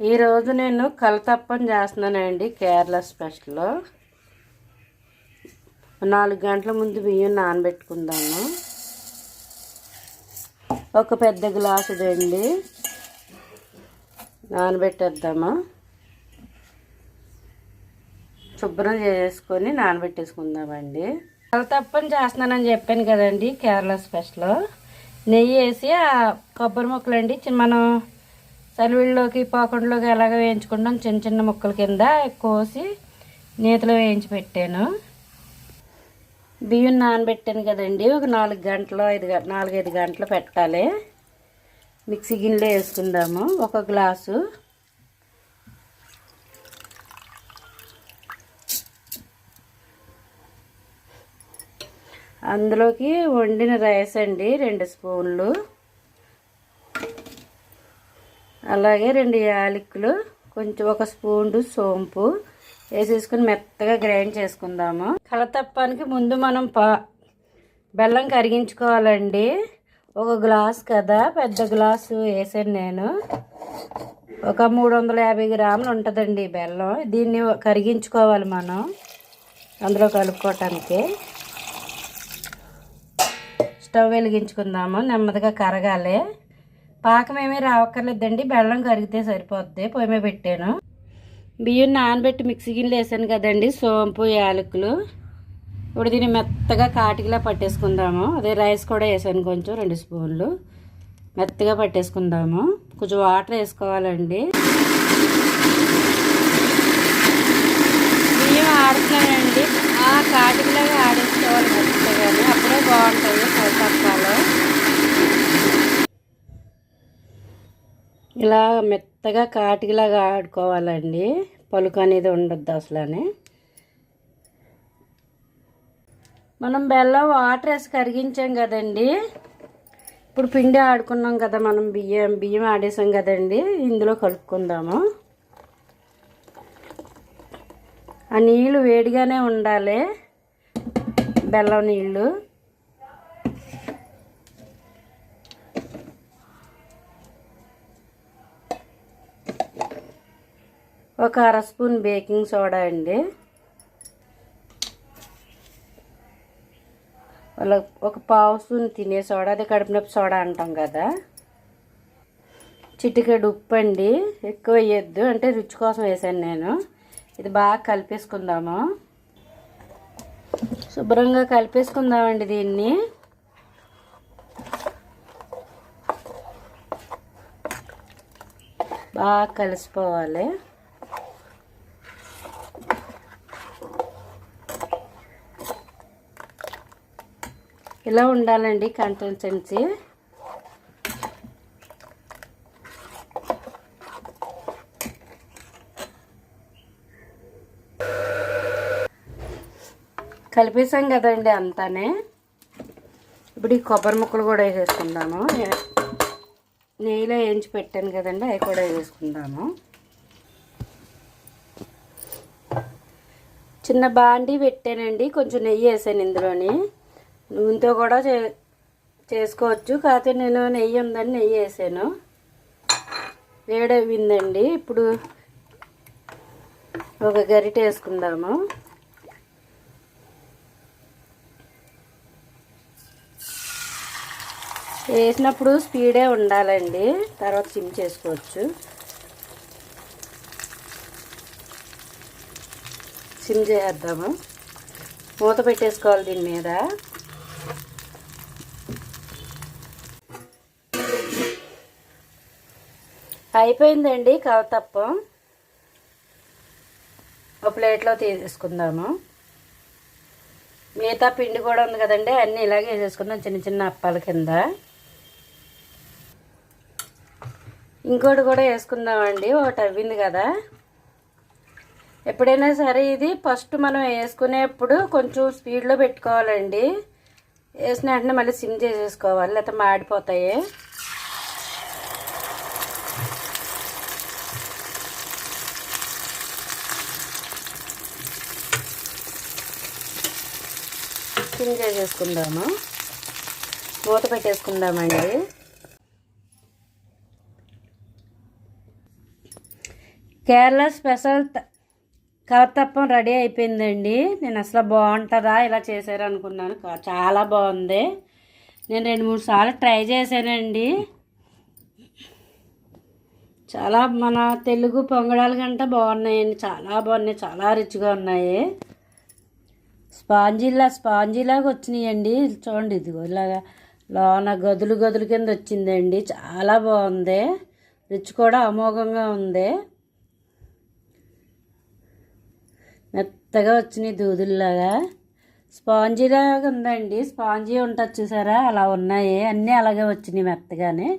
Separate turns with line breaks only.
ఈరోజు నేను కలతప్పం చేస్తున్నానండి కేరళ స్పెషల్. నాలుగు గంటల ముందు బియ్యం నానబెట్టుకుందాము. ఒక పెద్ద గ్లాసు దండి నానబెట్టేద్దాము. శుభ్రం చేసుకొని నానబెట్టేసుకుందామండి. కలతప్పం చేస్తున్నానని చెప్పాను కదండి కేరళ స్పెషల్. నెయ్యి వేసి ఆ కొబ్బరి మొక్కలు అండి మనం సలివిళ్ళలోకి పాకుండలోకి ఎలాగ వేయించుకుంటాం. చిన్న చిన్న ముక్కల కింద కోసి నేతిలో వేయించి పెట్టాను. బియ్యం నానబెట్టాను కదండి. ఒక నాలుగు గంటలు ఐదు నాలుగైదు గంటలు పెట్టాలి. మిక్సీ గిన్నెలో వేసుకుందాము. ఒక గ్లాసు. అందులోకి వండిన రైస్ అండి రెండు స్పూన్లు. అలాగే రెండు యాలకులు కొంచెం ఒక స్పూన్ సోంపు వేసేసుకుని మెత్తగా గ్రైండ్ చేసుకుందాము. కలతప్పానికి ముందు మనం పా బెల్లం కరిగించుకోవాలండి. ఒక గ్లాస్ కదా పెద్ద గ్లాసు వేసాను నేను. ఒక మూడు వందల యాభై గ్రాములు ఉంటుందండి బెల్లం. దీన్ని కరిగించుకోవాలి మనం అందులో కలుపుకోవటానికి. స్టవ్ వెలిగించుకుందాము నెమ్మదిగా కరగాలి. పాకం ఏమీ రావక్కర్లేదండి. బెల్లం కరిగితే సరిపోద్ది. పొయ్యి మీద పెట్టాను. బియ్యం నానబెట్టి మిక్సీ గిన్నెలు వేసాను కదండి. సోంపు యాలకులు. ఇప్పుడు దీన్ని మెత్తగా కాటికిలా పట్టేసుకుందాము. అదే రైస్ కూడా వేసాను కొంచెం రెండు స్పూన్లు. మెత్తగా పట్టేసుకుందాము. కొంచెం వాటర్ వేసుకోవాలండి. బియ్యం ఆడుతున్నానండి. ఆ కాటికిలాగా ఆడేసుకోవాలి మెత్తగానే. అప్పుడే బాగుంటుంది. కలతప్పాలో ఇలా మెత్తగా కాటికిలాగా ఆడుకోవాలండి. పలుకు అనేది ఉండద్దు అసలనే. మనం బెల్లం వాటర్ వేసి కరిగించాం కదండి. ఇప్పుడు పిండి ఆడుకున్నాం కదా మనం బియ్యం బియ్యం ఆడేసాం కదండి. ఇందులో కలుపుకుందాము. ఆ నీళ్ళు వేడిగానే ఉండాలి. బెల్లం నీళ్ళు ఒక అర స్పూన్ బేకింగ్ సోడా అండి. వాళ్ళ ఒక పావు స్పూన్ తినే సోడా అది కడుపునొప్పి సోడా అంటాం కదా. చిటికెడు ఉప్పు అండి. ఎక్కువ వేయద్దు అంటే రుచి కోసం వేసాను నేను. ఇది బాగా కలిపేసుకుందాము. శుభ్రంగా కలిపేసుకుందామండి దీన్ని. బాగా కలిసిపోవాలి. ఇలా ఉండాలండి కన్సిస్టెన్సీ కలిపేసాం కదండి అంతానే. ఇప్పుడు ఈ కొబ్బరి ముక్కలు కూడా వేసేసుకుందాము. నెయ్యిలో వేయించి పెట్టాను కదండి అవి కూడా వేసుకుందాము. చిన్న బాండి పెట్టానండి కొంచెం నెయ్యి వేసాను ఇందులోని. నూనెతో కూడా చే చేసుకోవచ్చు. కాకపోతే నేను నెయ్యి ఉందని నెయ్యి వేసాను. వేడవిందండి ఇప్పుడు ఒక గరిట వేసుకుందాము. వేసినప్పుడు స్పీడే ఉండాలండి. తర్వాత సిమ్ చేసుకోవచ్చు. సిమ్ చేద్దాము మూత పెట్టేసుకోవాలి దీని మీద. అయిపోయిందండి కవతప్పం ఒక ప్లేట్లో తీసేసుకుందాము. మిగతా పిండి కూడా ఉంది కదండి అన్నీ ఇలాగే వేసేసుకుందాం చిన్న చిన్న అప్పాల కింద. ఇంకోటి కూడా వేసుకుందామండి ఒకటి అవ్వింది కదా. ఎప్పుడైనా సరే ఇది ఫస్ట్ మనం వేసుకునేప్పుడు కొంచెం స్పీడ్లో పెట్టుకోవాలండి. వేసిన వెంటనే మళ్ళీ సిమ్ చేసేసుకోవాలి లేకపోతే మాడిపోతాయి. సిమ్ చేసేసుకుందాము మూత పెట్టేసుకుందామండి. కేరళ స్పెషల్ త- కలతప్పం రెడీ అయిపోయిందండి. నేను అసలు బాగుంటుందా ఇలా చేశారు అనుకున్నాను చాలా బాగుంది. నేను రెండు మూడు సార్లు ట్రై చేశానండి. చాలా మన తెలుగు పొంగడాలు కంటే బాగున్నాయండి. చాలా బాగున్నాయి. చాలా రుచిగా ఉన్నాయి. స్పాంజిలా స్పాంజిలాగా వచ్చినాయండి. చూడండి ఇదిగో ఇలాగా లోన గదులు గదులు కింద వచ్చిందండి. చాలా బాగుంది. రుచి కూడా అమోఘంగా ఉంది. మెత్తగా వచ్చినాయి దూదుల్లాగా. స్పాంజీలాగా ఉందండి. స్పాంజీ ఉంటుంది చూసారా? అలా ఉన్నాయి. అన్నీ అలాగే వచ్చినాయి మెత్తగానే.